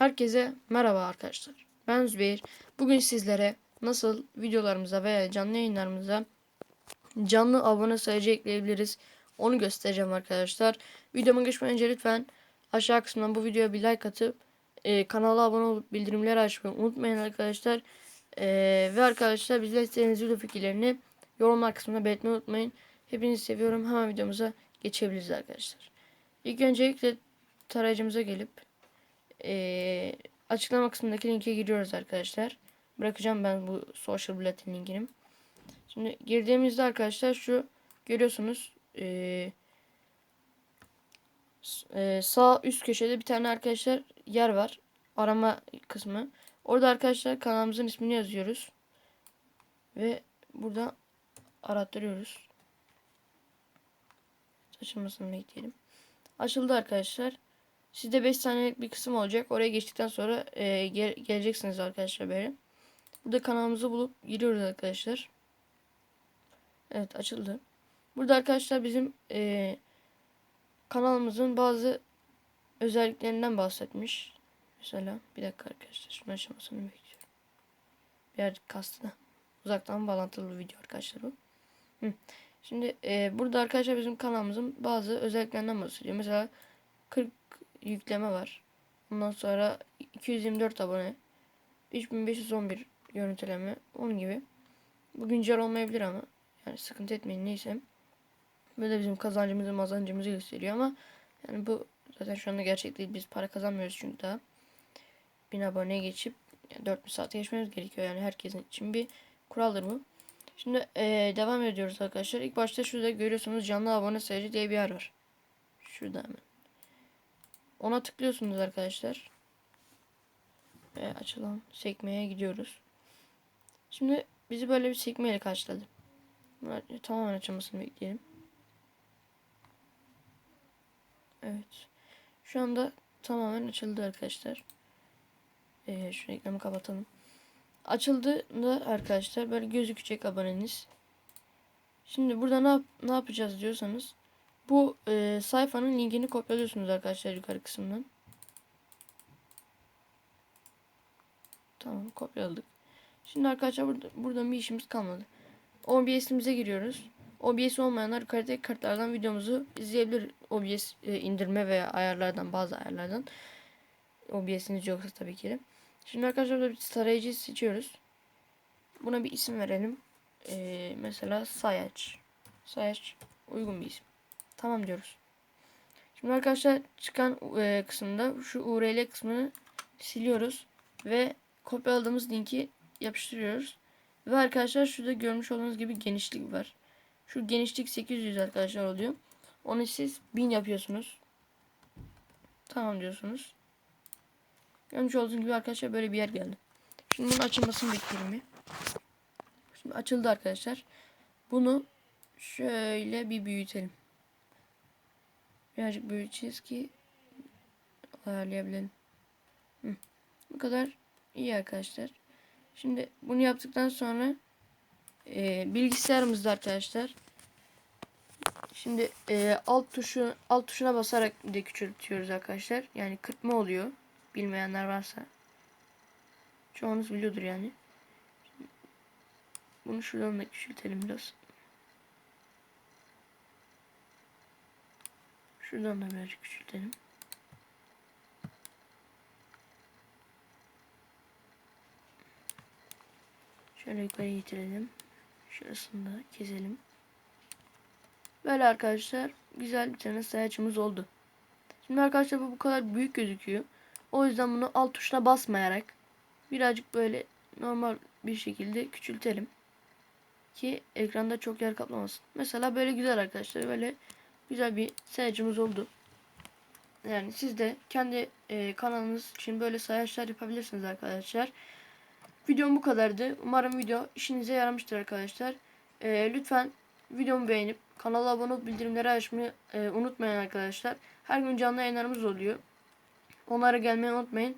Herkese merhaba arkadaşlar. Ben Zübeyir. Bugün sizlere nasıl videolarımıza veya canlı yayınlarımıza canlı abone sayıcı ekleyebiliriz onu göstereceğim arkadaşlar. Videoma geçmeden önce lütfen aşağı kısmından bu videoya bir like atıp e, kanala abone olup bildirimleri açmayı unutmayın arkadaşlar. E, ve arkadaşlar bizler istediğiniz video fikirlerini yorumlar kısmında belirtmeyi unutmayın. Hepinizi seviyorum. Hemen videomuza geçebiliriz arkadaşlar. İlk öncelikle tarayıcımıza gelip e, açıklama kısmındaki linke giriyoruz arkadaşlar. Bırakacağım ben bu social bulletin linkini. Şimdi girdiğimizde arkadaşlar şu görüyorsunuz e, e, sağ üst köşede bir tane arkadaşlar yer var. Arama kısmı. Orada arkadaşlar kanalımızın ismini yazıyoruz. Ve burada arattırıyoruz. Açılmasını bekleyelim. Açıldı arkadaşlar. Sizde 5 saniyelik bir kısım olacak. Oraya geçtikten sonra e, gel geleceksiniz arkadaşlar böyle. Burada kanalımızı bulup giriyoruz arkadaşlar. Evet açıldı. Burada arkadaşlar bizim e, kanalımızın bazı özelliklerinden bahsetmiş. Mesela bir dakika arkadaşlar şunu aşamasını bekliyorum. Birazcık kastı da. Uzaktan bağlantılı bir video arkadaşlar bu. Hı. Şimdi e, burada arkadaşlar bizim kanalımızın bazı özelliklerinden bahsediyor. Mesela 40 yükleme var. Ondan sonra 224 abone. 3511 görüntüleme. Onun gibi. Bu güncel olmayabilir ama. Yani sıkıntı etmeyin neyse. Böyle bizim kazancımızı mazancımızı gösteriyor ama yani bu zaten şu anda gerçek değil. Biz para kazanmıyoruz çünkü daha. 1000 aboneye geçip yani 4000 saat geçmemiz gerekiyor. Yani herkesin için bir kuraldır bu. Şimdi ee, devam ediyoruz arkadaşlar. İlk başta şurada görüyorsunuz canlı abone sayıcı diye bir yer var. Şurada hemen. Ona tıklıyorsunuz arkadaşlar. Ve açılan sekmeye gidiyoruz. Şimdi bizi böyle bir sekmeyle karşıladı. Tamamen açılmasını bekleyelim. Evet. Şu anda tamamen açıldı arkadaşlar. Ee, şu reklamı kapatalım. Açıldığında arkadaşlar böyle gözükecek aboneniz. Şimdi burada ne, yap ne yapacağız diyorsanız bu e, sayfanın linkini kopyalıyorsunuz arkadaşlar yukarı kısımdan. Tamam kopyaladık. Şimdi arkadaşlar burada, buradan bir işimiz kalmadı. OBS'imize giriyoruz. OBS olmayanlar yukarıdaki kartlardan videomuzu izleyebilir. OBS e, indirme veya ayarlardan bazı ayarlardan. OBS'iniz yoksa tabii ki de. Şimdi arkadaşlar burada bir tarayıcı seçiyoruz. Buna bir isim verelim. Ee, mesela Sayaç. Sayaç uygun bir isim. Tamam diyoruz. Şimdi arkadaşlar çıkan e, kısımda şu URL kısmını siliyoruz ve kopyaladığımız linki yapıştırıyoruz. Ve arkadaşlar şurada görmüş olduğunuz gibi genişlik var. Şu genişlik 800 arkadaşlar oluyor. Onu siz 1000 yapıyorsunuz. Tamam diyorsunuz. Görmüş olduğunuz gibi arkadaşlar böyle bir yer geldi. Şimdi bunun açılmasını bekleyelim bir. Şimdi açıldı arkadaşlar. Bunu şöyle bir büyütelim. Birazcık büyüteceğiz ki ayarlayabilelim. Hı. Bu kadar iyi arkadaşlar. Şimdi bunu yaptıktan sonra e, bilgisayarımızda arkadaşlar şimdi e, alt tuşu alt tuşuna basarak de küçültüyoruz arkadaşlar. Yani kırpma oluyor. Bilmeyenler varsa. Çoğunuz biliyordur yani. Bunu şuradan da küçültelim biraz. Şuradan da birazcık küçültelim. Şöyle yukarı getirelim. Şurasını da keselim. Böyle arkadaşlar güzel bir tane sayaçımız oldu. Şimdi arkadaşlar bu bu kadar büyük gözüküyor. O yüzden bunu alt tuşuna basmayarak birazcık böyle normal bir şekilde küçültelim. Ki ekranda çok yer kaplamasın. Mesela böyle güzel arkadaşlar. Böyle güzel bir sayacımız oldu. Yani siz de kendi e, kanalınız için böyle sayaçlar yapabilirsiniz arkadaşlar. Videom bu kadardı. Umarım video işinize yaramıştır arkadaşlar. E, lütfen videomu beğenip kanala abone olup bildirimleri açmayı e, unutmayın arkadaşlar. Her gün canlı yayınlarımız oluyor. Onlara gelmeyi unutmayın.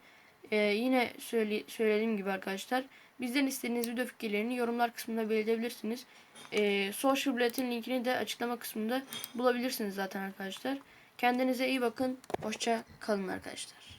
Ee, yine söyle, söylediğim gibi arkadaşlar. Bizden istediğiniz video fikirlerini yorumlar kısmında belirtebilirsiniz. Ee, Social Bulletin linkini de açıklama kısmında bulabilirsiniz zaten arkadaşlar. Kendinize iyi bakın. Hoşça kalın arkadaşlar.